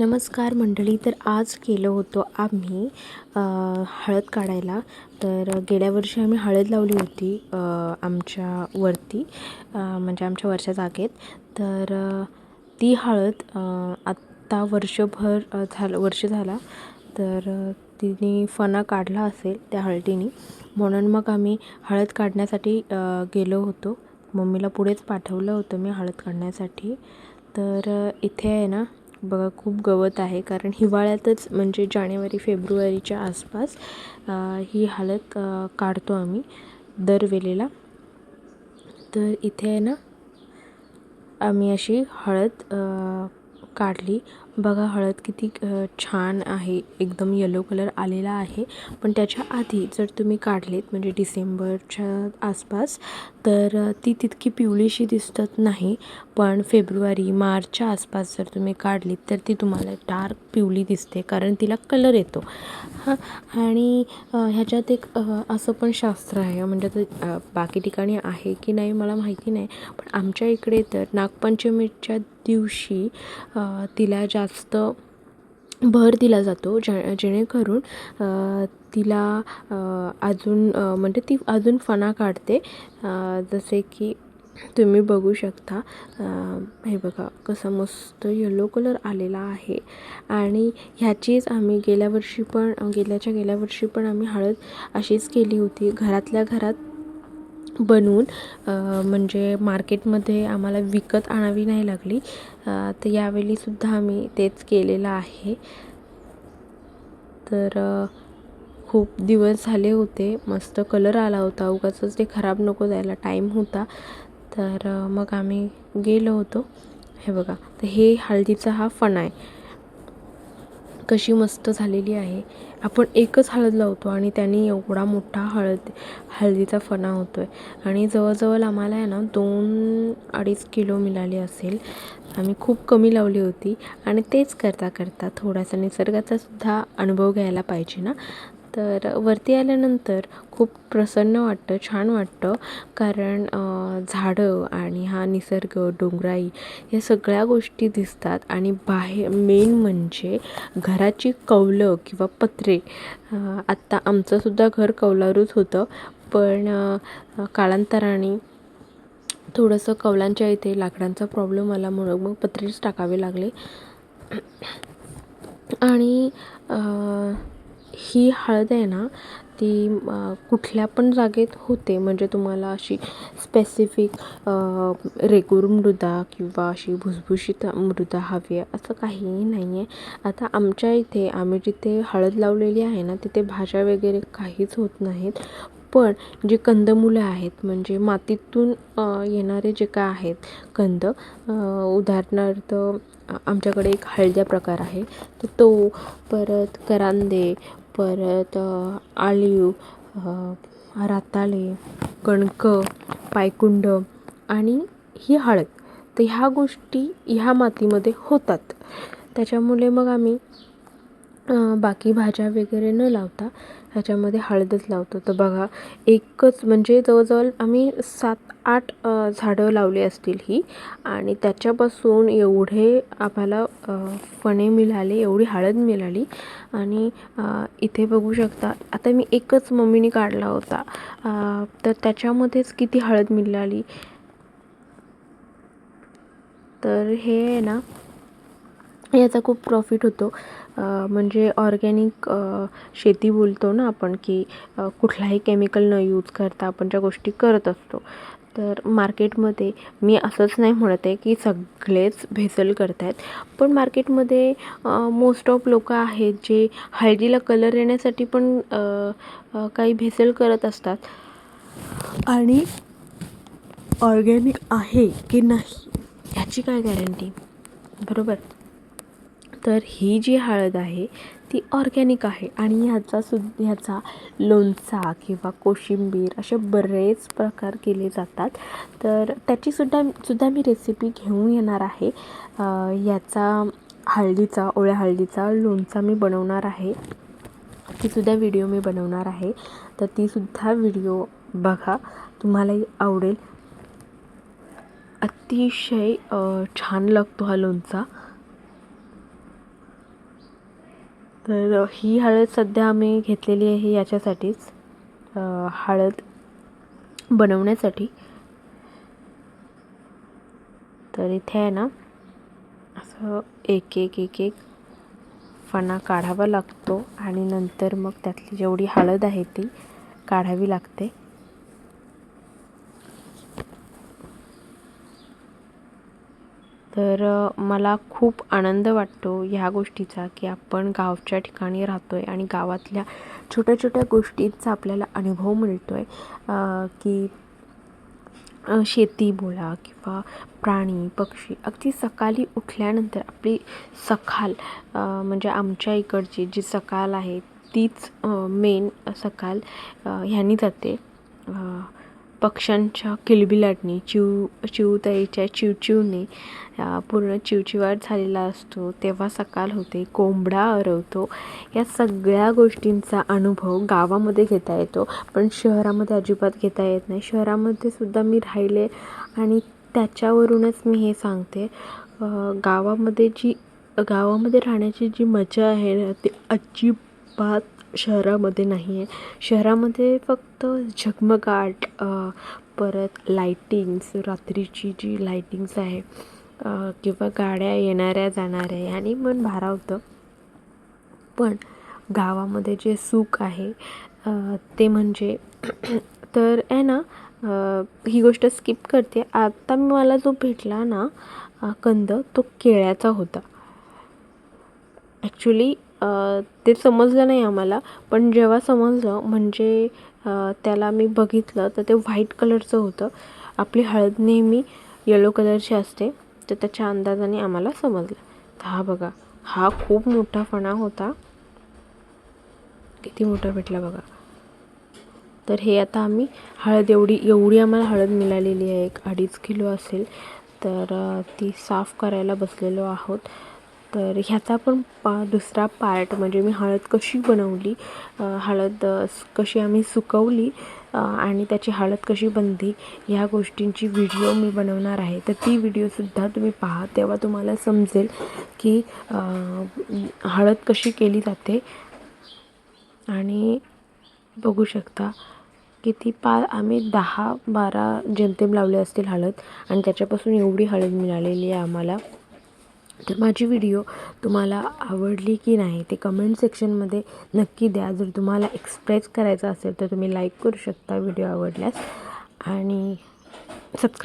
नमस्कार मंडळी तर आज गेलो होतो आम्ही हळद काढायला. तर गेल्या वर्षी आम्ही हळद लावली होती आमच्या वरती म्हणजे आमच्या वरच्या जागेत. तर ती हळद आत्ता वर्षभर झालं वर्ष झाला. तर तिने फणा काढला असेल त्या हळदीने. म्हणून मग आम्ही हळद काढण्यासाठी गेलो होतो. मम्मीला पुढेच पाठवलं होतं मी हळद काढण्यासाठी. तर इथे आहे ना बघा खूप गवत आहे. कारण हिवाळ्यातच म्हणजे जानेवारी फेब्रुवारीच्या आसपास ही हळद काढतो आम्ही दरवेळेला. तर इथे आहे ना आम्ही अशी हळद काढली. बघा हळद किती छान आहे. एकदम येलो कलर आलेला आहे. पण त्याच्या आधी जर तुम्ही काढलेत म्हणजे डिसेंबरच्या आसपास तर ती तितकी पिवळीशी दिसत नाही पण फेब्रुवारी मार्चच्या आसपास जर तुम्ही काढलीत तर ती तुम्हाला डार्क पिवळी दिसते कारण तिला कलर येतो. हां आणि ह्याच्यात एक असं पण शास्त्र आहे म्हणजे आता बाकी ठिकाणी आहे की नाही मला माहिती नाही पण आमच्या इकडे तर नागपंचमीच्या दिवशी तिला जास्त भर दिला जातो जे जेणेकरून तिला अजून म्हणजे ती अजून फणा काढते. जसे की तुम्ही बघू शकता हे बघा कसा मस्त येलो कलर आलेला आहे. आणि ह्याचीच आम्ही गेल्या वर्षी पण गेल्याच्या गेल्या वर्षी पण आम्ही हळद अशीच केली होती. घरातल्या घरात बनवून म्हणजे मार्केटमध्ये आम्हाला विकत आणावी नाही लागली. तर यावेळीसुद्धा आम्ही तेच केलेलं आहे. तर खूप दिवस झाले होते. मस्त कलर आला होता. उगाचच ते खराब नको जायला टाईम होता. तर मग आम्ही गेलो होतो. हे बघा. तर हे हळदीचा हा फणा आहे. कशी मस्त झालेली आहे. आपण एकच हळद लावतो आणि त्याने एवढा मोठा हळद हळदीचा फणा होतो आहे आणि जवळजवळ आम्हाला आहे ना दोन अडीच किलो मिळाली असेल. आम्ही खूप कमी लावली होती. आणि तेच करता करता थोडासा निसर्गाचा सुद्धा अनुभव घ्यायला पाहिजे ना. तर वरती आल्यानंतर खूप प्रसन्न वाटतं छान वाटतं. कारण झाडं आणि हा निसर्ग डोंगराई या सगळ्या गोष्टी दिसतात. आणि बाहेर मेन म्हणजे घराची कौलं किंवा पत्रे आत्ता आमचंसुद्धा घर कौलारूच होतं. पण कालांतराने थोडंसं कौलांच्या इथे लाकडांचा प्रॉब्लेम आल्यामुळं मग पत्रेच टाकावे लागले. आणि ही हळद आहे ना ती कुठल्या पण जागेत होते. म्हणजे तुम्हाला अशी स्पेसिफिक रेगूर मृदा किंवा अशी भुसभुशीत मृदा हवी आहे असं काहीही नाही आहे आता आमच्या इथे आम्ही जिथे हळद लावलेली आहे ना तिथे भाज्या वगैरे काहीच होत नाहीत. पण जी कंदमुलं आहेत म्हणजे मातीतून येणारे जे काय आहेत कंद उदाहरणार्थ आमच्याकडे एक हळद्या प्रकार आहे. तर तो परत करांदे परत आळीव अ, कणकं पायकुंड आणि ही हळद. तर ह्या गोष्टी ह्या मातीमध्ये होतात. त्याच्यामुळे मग आम्ही बाकी भाज्या वगैरे न लावता ह्याच्यामध्ये हळदच लावतो. तर बघा एकच म्हणजे जवळजवळ आम्ही सात आठ झाडं लावली असतील ही आणि त्याच्यापासून एवढे आम्हाला फणे मिळाले एवढी हळद मिळाली आणि इथे बघू शकता आता मी एकच मम्मीने काढला होता. तर त्याच्यामध्येच किती हळद मिळाली? तर हे आहे ना याचा खूप प्रॉफिट होतो. म्हणजे ऑर्गॅनिक शेती बोलतो ना आपण की कुठलाही केमिकल न यूज करता आपण ज्या गोष्टी करत असतो. तर मार्केटमध्ये मी असंच नाही म्हणत आहे की सगळेच भेसल करत आहेत पण मार्केटमध्ये मोस्ट ऑफ लोकं आहेत जे हळदीला कलर येण्यासाठी पण काही भेसल करत असतात. आणि ऑर्गॅनिक आहे की नाही ह्याची काय गॅरंटी बरोबर? तर ही जी हळद आहे ती ऑर्गॅनिक आहे. आणि ह्याचा सुद्धा ह्याचा लोणचा किंवा कोशिंबीर असे बरेच प्रकार केले जातात. तर त्याचीसुद्धा सुद्धा मी रेसिपी घेऊन येणार आहे. याचा हळदीचा ओळ्या हळदीचा लोणचा मी बनवणार आहे. तीसुद्धा व्हिडिओ मी बनवणार आहे. तर तीसुद्धा व्हिडिओ बघा. तुम्हालाही आवडेल. अतिशय छान लागतो हा लोणचा. तर ही हळद सध्या आम्ही घेतलेली आहे याच्यासाठीच हळद बनवण्यासाठी. तर इथे आहे ना असं एक एक एक एक फणा काढावा लागतो आणि नंतर मग त्यातली जेवढी हळद आहे ती काढावी लागते. तर मला खूप आनंद वाटतो ह्या गोष्टीचा की आपण गावच्या ठिकाणी राहतो आहे आणि गावातल्या छोट्या छोट्या गोष्टींचा आपल्याला अनुभव मिळतो आहे की शेती बोला किंवा प्राणी पक्षी. अगदी सकाळी उठल्यानंतर आपली सकाळ म्हणजे आमच्या इकडची जी सकाळ आहे तीच मेन सकाळ ह्यानी जाते. पक्ष्यांच्या किलबिलाटनी चिव चिवताईच्या चिवचिवने पूर्ण चिवचिवाट झालेला असतो. तेव्हा सकाळ होते कोंबडा अरवतो. या सगळ्या गोष्टींचा अनुभव गावामध्ये घेता येतो. पण शहरामध्ये अजिबात घेता येत नाही. शहरामध्ये सुद्धा मी राहिले आणि त्याच्यावरूनच मी हे सांगते. गावामध्ये जी गावामध्ये राहण्याची जी मजा आहे ना ती अजिबात शहरामध्ये नाही आहे. शहरामध्ये फक्त झगमगाट परत लायटिंग्स रात्रीची जी लायटिंग्स आहे किंवा गाड्या येणाऱ्या जाणाऱ्या आणि मन भारावतं. पण गावामध्ये जे सुख आहे ते म्हणजे तर आहे ना ही गोष्ट स्किप करते. आत्ता मला जो भेटला ना कंद तो केळ्याचा होता. ॲक्च्युली ते समजलं नाही आम्हाला. पण जेव्हा समजलं म्हणजे त्याला मी बघितलं तर ते व्हाईट कलरचं होतं. आपली हळद नेहमी येलो कलरची असते. तर त्याच्या अंदाजाने आम्हाला समजलं. तर हा बघा हा खूप मोठा फणा होता. किती मोठा भेटला बघा. तर हे आता आम्ही हळद एवढी एवढी आम्हाला हळद मिळालेली आहे. एक अडीच किलो असेल. तर ती साफ करायला बसलेलो आहोत. तर ह्याचा पण पा दुसरा पार्ट म्हणजे मी हळद कशी बनवली हळद कशी आम्ही सुकवली आणि त्याची हळद कशी बनली ह्या गोष्टींची व्हिडिओ मी बनवणार आहे. तर ती व्हिडिओसुद्धा तुम्ही पहा तेव्हा तुम्हाला समजेल की हळद कशी केली जाते. आणि बघू शकता किती पा आम्ही दहा बारा जेमतेम लावले असतील हळद आणि त्याच्यापासून एवढी हळद मिळालेली आहे आम्हाला. तर माझी व्हिडिओ तुम्हाला आवडली की नाही ते कमेंट सेक्शनमध्ये नक्की द्या. जर तुम्हाला एक्सप्रेस करायचं असेल तर तुम्ही लाईक करू शकता व्हिडिओ आवडल्यास. आणि सबस्क्राईब